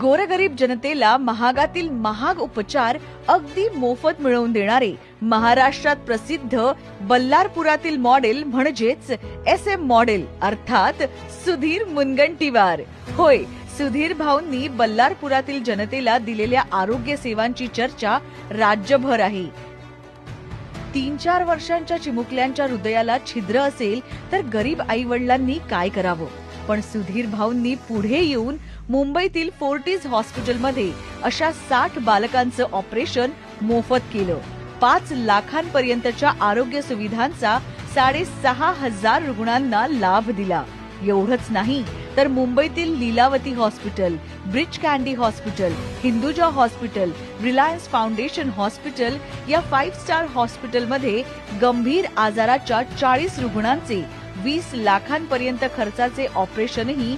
गोरगरीब जनतेला महागातील महाग उपचार अगदी मोफत मिळवून देणारे महाराष्ट्रात प्रसिद्ध बल्लारपुरातील मॉडेल म्हणजेच एस एम मॉडेल अर्थात सुधीर मुनगंटीवार. होय सुधीर भाऊंनी बल्लारपुरातील जनतेला दिलेल्या आरोग्य सेवांची चर्चा राज्यभर आहे. तीन चार वर्षांच्या चिमुकल्यांच्या हृदयाला छिद्र असेल तर गरीब आई वडिलांनी काय करावं? पण सुधीर भाऊंनी पुढे येऊन मुंबईतील फोर्टीज हॉस्पिटलमध्ये अशा साठ बालकांचं ऑपरेशन मोफत केलं. पाच लाखांपर्यंतच्या आरोग्य सुविधांचा साडेसहा हजार रुग्णांना लाभ दिला. एवढंच नाही तर मुंबईतील Lilavati hospital Breach Candy hospital Hinduja hospital Reliance foundation hospital या फाईव्ह स्टार हॉस्पिटलमध्ये गंभीर आजाराच्या चाळीस रुग्णांचे वीस लाखांपर्यंत खर्चाचे ऑपरेशनही